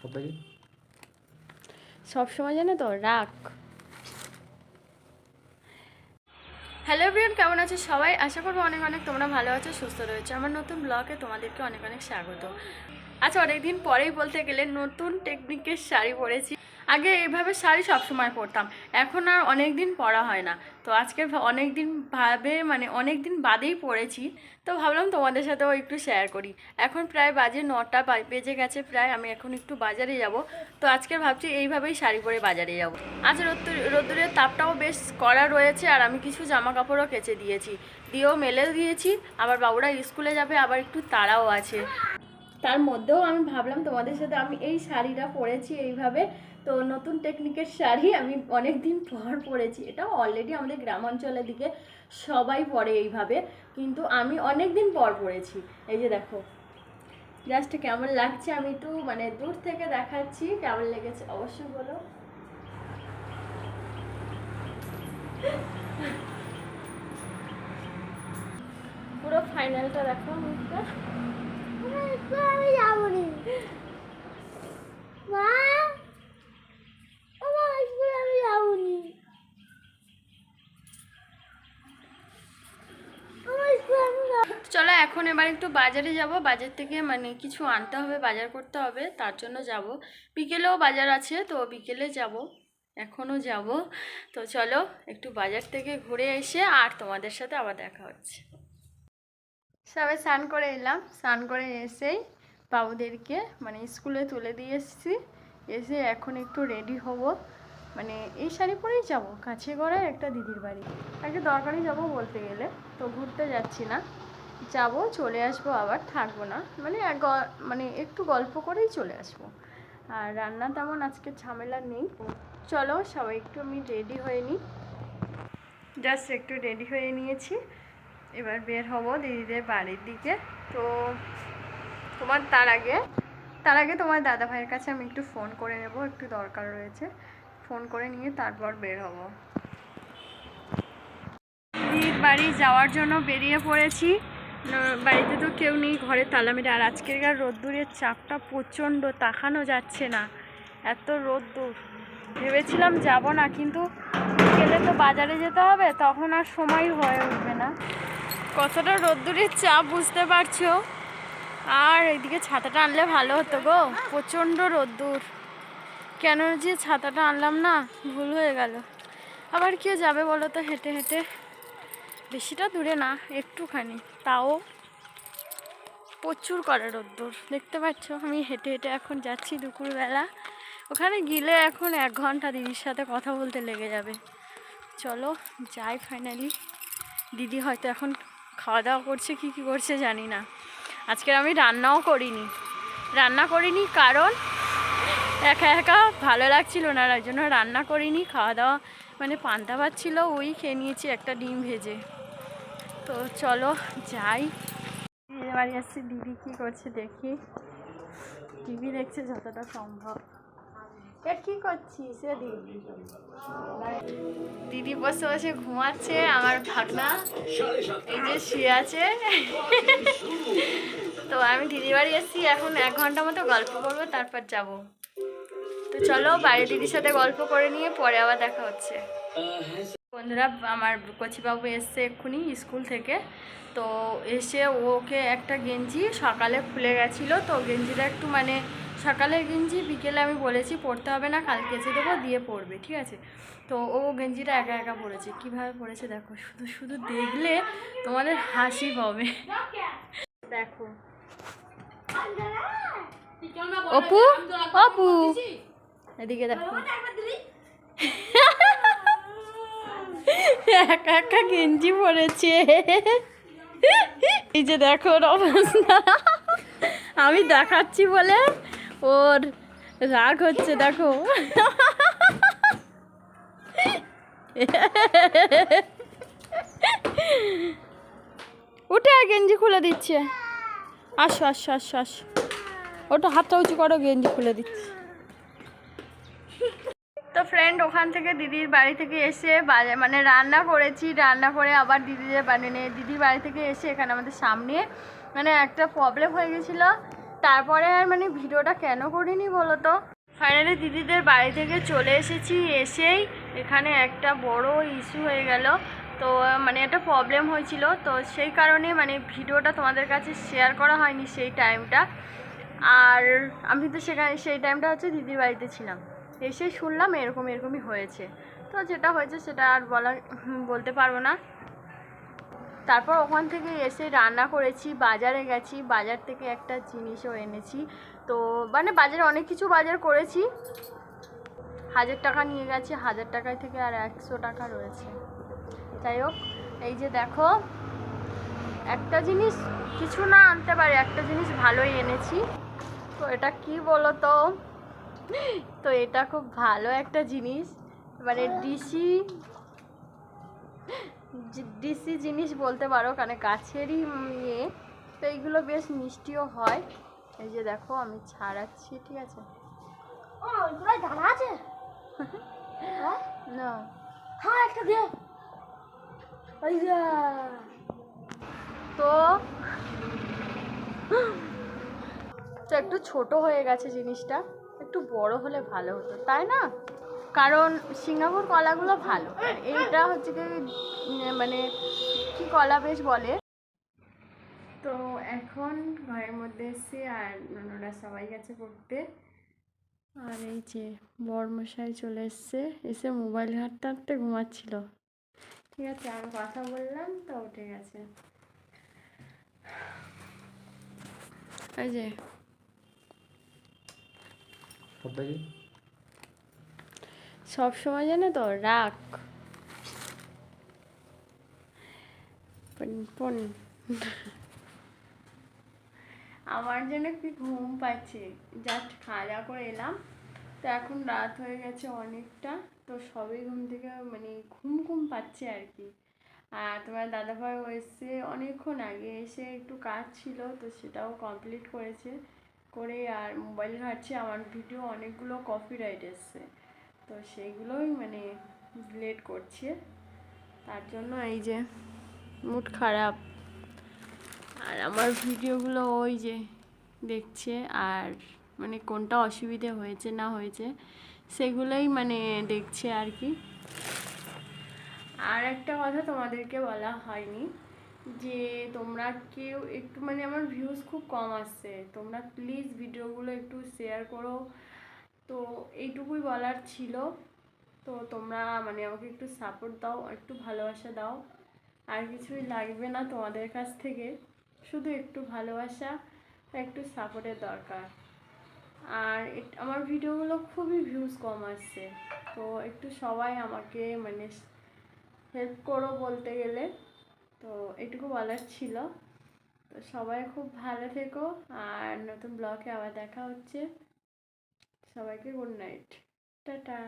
কত কি? সব সময় জানো তো রাখ হ্যালো এভরিওয়ান কেমন আছো সবাই? আশা করব অনেক অনেক তোমরা ভালো আছো, সুস্থ রয়েছে। আমার নতুন ব্লগে তোমাদেরকে অনেক অনেক স্বাগত। আচ্ছা অনেকদিন পরেই বলতে গেলে নতুন টেকনিকের শাড়ি পরেছি। আগে এইভাবে শাড়ি সবসময় পরতাম। এখন আর অনেক দিন পরা হয় না। তো আজকে অনেক দিন ভাবে মানে অনেক দিন বাদেই পরেছি। তো ভাবলাম তোমাদের সাথেও একটু শেয়ার করি। এখন প্রায় বাজে নটা বেজে গেছে প্রায়, আমি এখন একটু বাজারে যাব। তো আজকে ভাবছি এইভাবেই শাড়ি পরে বাজারে যাব। আজ রোদ্দুর রোদ্দুরের তাপটাও বেশ কড়া রয়েছে আর আমি কিছু জামা কাপড়ও কেচে দিয়েছি। দিয়েও মেলে দিয়েছি। আবার বাবুরা স্কুলে যাবে, আবার একটু তাড়াও আছে। তার মধ্যেও আমি ভাবলাম তোমাদের সাথে আমি এই শাড়িটা পরেছি এইভাবে। তো নতুন টেকনিকের শাড়ি আমি অনেক দিন পর পরেছি। এটাও অলরেডি আমাদের গ্রাম অঞ্চলের দিকে সবাই পরে এইভাবে। কিন্তু আমি অনেক দিন পর পরেছি। এই যে দেখো জাস্ট কেমন লাগছে আমি একটু মানে দূর থেকে দেখাচ্ছি, কেমন লেগেছে অবশ্যই বলো। পুরো ফাইনালটা দেখো মুখটা। চলো এখন এবার একটু বাজারে যাব। বাজার থেকে মানে কিছু আনতে হবে, বাজার করতে হবে, তার জন্য যাব। বিকেলেও বাজার আছে, তো বিকেলে যাব। এখনও যাব। তো চলো একটু বাজার থেকে ঘুরে এসে আর তোমাদের সাথে আবার দেখা হচ্ছে। সবাই স্নান করে এলাম। স্নান করে এসেই বাবুদেরকে মানে স্কুলে তুলে দিয়ে এসেছি। এসে এখন একটু রেডি হব। মানে এই শাড়ি পরেই যাব, কাছে গড়ায় একটা দিদির বাড়ি। একটা দরকারই যাব বলতে গেলে, তো ঘুরতে যাচ্ছি না। যাব, চলে আসব আবার, থাকব না। মানে মানে একটু গল্প করেই চলে আসব। আর রান্না তেমন আজকে ঝামেলা নেই। চলো সবাই একটু আমি রেডি হয়ে নিই। জাস্ট একটু রেডি হয়ে নিয়েছি। এবার বের হব দিদিদের বাড়ির দিকে। তো তোমার তার আগে তার আগে তোমার দাদা ভাইয়ের কাছে আমি একটু ফোন করে নেব, একটু দরকার রয়েছে। ফোন করে নিয়ে তারপর বের হব। দিদির বাড়ি যাওয়ার জন্য বেরিয়ে পড়েছি। বাড়িতে তো কেউ নেই ঘরে তালা মেরে। আর আজকেরকার রোদ্দুরের চাপটা প্রচণ্ড, তাকানো যাচ্ছে না। এত রোদ্দুর। ভেবেছিলাম যাব না, কিন্তু গেলে তো বাজারে যেতে হবে, তখন আর সময় হয়ে উঠবে না। কতটা রোদ্দুরের চাপ বুঝতে পারছ? আর এদিকে ছাতাটা আনলে ভালো হতো গো, প্রচণ্ড রোদ্দুর। কেন যে ছাতাটা আনলাম না, ভুল হয়ে গেল। আবার কেউ যাবে বলো তো হেঁটে হেঁটে? বেশিটা দূরে না, একটুখানি। তাও প্রচুর করে রোদ্দুর। দেখতে পাচ্ছ, আমি হেঁটে হেঁটে এখন যাচ্ছি দুপুরবেলা। ওখানে গেলে এখন এক ঘণ্টা দিদির সাথে কথা বলতে লেগে যাবে। চলো, যাই ফাইনালি দিদি হয়তো এখন খাওয়া দাওয়া করছে, কি কি করছে জানি না। আজকে আমি রান্নাও করিনি। রান্না করিনি কারণ একা একা ভালো লাগছিল না, তার জন্য রান্না করিনি খাওয়া দাওয়া মানে পান্তা ভাত ছিল, ওই খেয়ে নিয়েছি একটা ডিম ভেজে। তো চলো যাই। বাড়ি আসছি, দিদি কী করছে দেখি। টিভি দেখছে যতটা সম্ভব। দিদি? দিদি বসে বসে ঘুমাচ্ছে, আমার ভাগনা এই যে শুয়ে আছে। তো আমি দিদির বাড়ি এসেছি, এখন এক ঘণ্টা মতো গল্প করব, তারপর যাব। তো চলো বাইরে দিদির সাথে গল্প করে নিয়ে পরে আবার দেখা হচ্ছে। বন্ধুরা, আমার কচিবাবু এসছে এক্ষুনি স্কুল থেকে। তো এসে ওকে একটা গেঞ্জি সকালে খুলে গেছিল, তো গেঞ্জিটা একটু মানে সকালের গেঞ্জি, বিকেলে আমি বলেছি পড়তে হবে না, কালকে এসে দেবো, দিয়ে পড়বে ঠিক আছে? তো ও গেঞ্জিটা একা একা পরেছে। কীভাবে পরেছে দেখো, শুধু শুধু দেখলে তোমাদের হাসি পাবে। দেখো। অপু অপু। এদিকে দেখো। একা একা গেঞ্জি পরেছে। এই যে দেখো অবস্থা। আমি দেখাচ্ছি বলে ওর রাগ হচ্ছে, দেখো। উঠে গেঞ্জি খুলে দিচ্ছে। আসো আসো আসো আসো। ওটা হাতটা উঁচু করো, গেঞ্জি খুলে দিচ্ছে। তো ফ্রেন্ড ওখান থেকে দিদির বাড়ি থেকে এসে বাজার মানে রান্না করেছি, রান্না করে আবার দিদিদের মানে দিদির বাড়ি থেকে এসে এখানে আমাদের সামনে মানে একটা প্রবলেম হয়ে গেছিল। তারপরে আর মানে ভিডিওটা কেন করিনি বলো তো ফাইনালি দিদিদের বাড়ি থেকে চলে এসেছি, এসেই এখানে একটা বড় ইস্যু হয়ে গেল। তো মানে একটা প্রবলেম হয়েছিল। তো সেই কারণে মানে ভিডিওটা তোমাদের কাছে শেয়ার করা হয়নি সেই টাইমটা আর আমি তো সেখানে, সেই টাইমটা হচ্ছে দিদির বাড়িতে ছিলাম। এসে শুনলাম এরকম, এরকমই হয়েছে। তো যেটা হয়েছে সেটা আর বলা, বলতে পারব না। তারপর ওখান থেকে এসে রান্না করেছি, বাজারে গেছি, বাজার থেকে একটা জিনিসও এনেছি। তো মানে বাজারে অনেক কিছু বাজার করেছি। হাজার টাকা নিয়ে গেছি, হাজার টাকায় থেকে আর একশো টাকা রয়েছে। যাই হোক, এই যে দেখো, একটা জিনিস কিছু না আনতে পারি, একটা জিনিস ভালোই এনেছি। তো এটা কি বলো তো তো এটা খুব ভালো একটা জিনিস। মানে ডিসি ডিসি জিনিস বলতে পারো কারণ গাছেরই ইয়ে। তো এইগুলো বেশ মিষ্টিও হয়। এই যে দেখো আমি ছাড়াচ্ছি ঠিক আছে? হ্যাঁ? না। হ্যাঁ একটা তো তো একটু ছোট হয়ে গেছে জিনিসটা। একটু বড় হলে ভালো হতো তাই না? কারণ সিঙ্গাপুর কলাগুলো ভালো। আর এইটা হচ্ছে কি মানে কি কলা বেশ বলে? তো এখন ঘরের মধ্যে এসে আর ননরা সবাই গেছে পড়তে। আর এই যে বরমশাই চলে এসছে এসে মোবাইল ঘাঁটতে হাঁটতে ঘুমাচ্ছিল। ঠিক আছে আমি কথা বললাম তো উঠে গেছে। এই যে সব সময় জানো তো, রাগ। আমার জন্য কি ঘুম পাচ্ছে? জাস্ট খাওয়া দাওয়া করে এলাম। তো এখন রাত হয়ে গেছে অনেকটা। তো সবই ঘুম থেকে মানে ঘুম ঘুম পাচ্ছে আর কি। আর তোমার দাদাভাই এসে অনেকক্ষণ আগে, এসে একটু কাজ ছিল, তো সেটাও কমপ্লিট করেছে। করে আর মোবাইল ঘাটছে। আমার ভিডিও অনেকগুলো কপিরাইট এসছে। তো সেইগুলোই মানে লেট করছে। তার জন্য এই যে মুড খারাপ। আর আমার ভিডিওগুলো ওই যে দেখছে আর মানে কোনটা অসুবিধে হয়েছে না হয়েছে, সেগুলোই মানে দেখছে আর কি। আর একটা কথা তোমাদেরকে বলা হয়নি যে তোমরা কেউ একটু মানে আমার ভিউজ খুব কম আসছে। তোমরা প্লিজ ভিডিওগুলো একটু শেয়ার করো। তো এইটুকুই বলার ছিল। তো তোমরা মানে আমাকে একটু সাপোর্ট দাও, একটু ভালোবাসা দাও। আর কিছুই লাগবে না তোমাদের কাছ থেকে, শুধু একটু ভালোবাসা, একটু সাপোর্টের দরকার। আর আমার ভিডিওগুলো খুবই ভিউজ কম আসছে। তো একটু সবাই আমাকে মানে হেল্প করো বলতে গেলে। তো এটুকু বলার ছিল। তো সবাই খুব ভালো থেকো, আর নতুন ব্লগে আবার দেখা হচ্ছে। সবাইকে গুড নাইট। টাটা।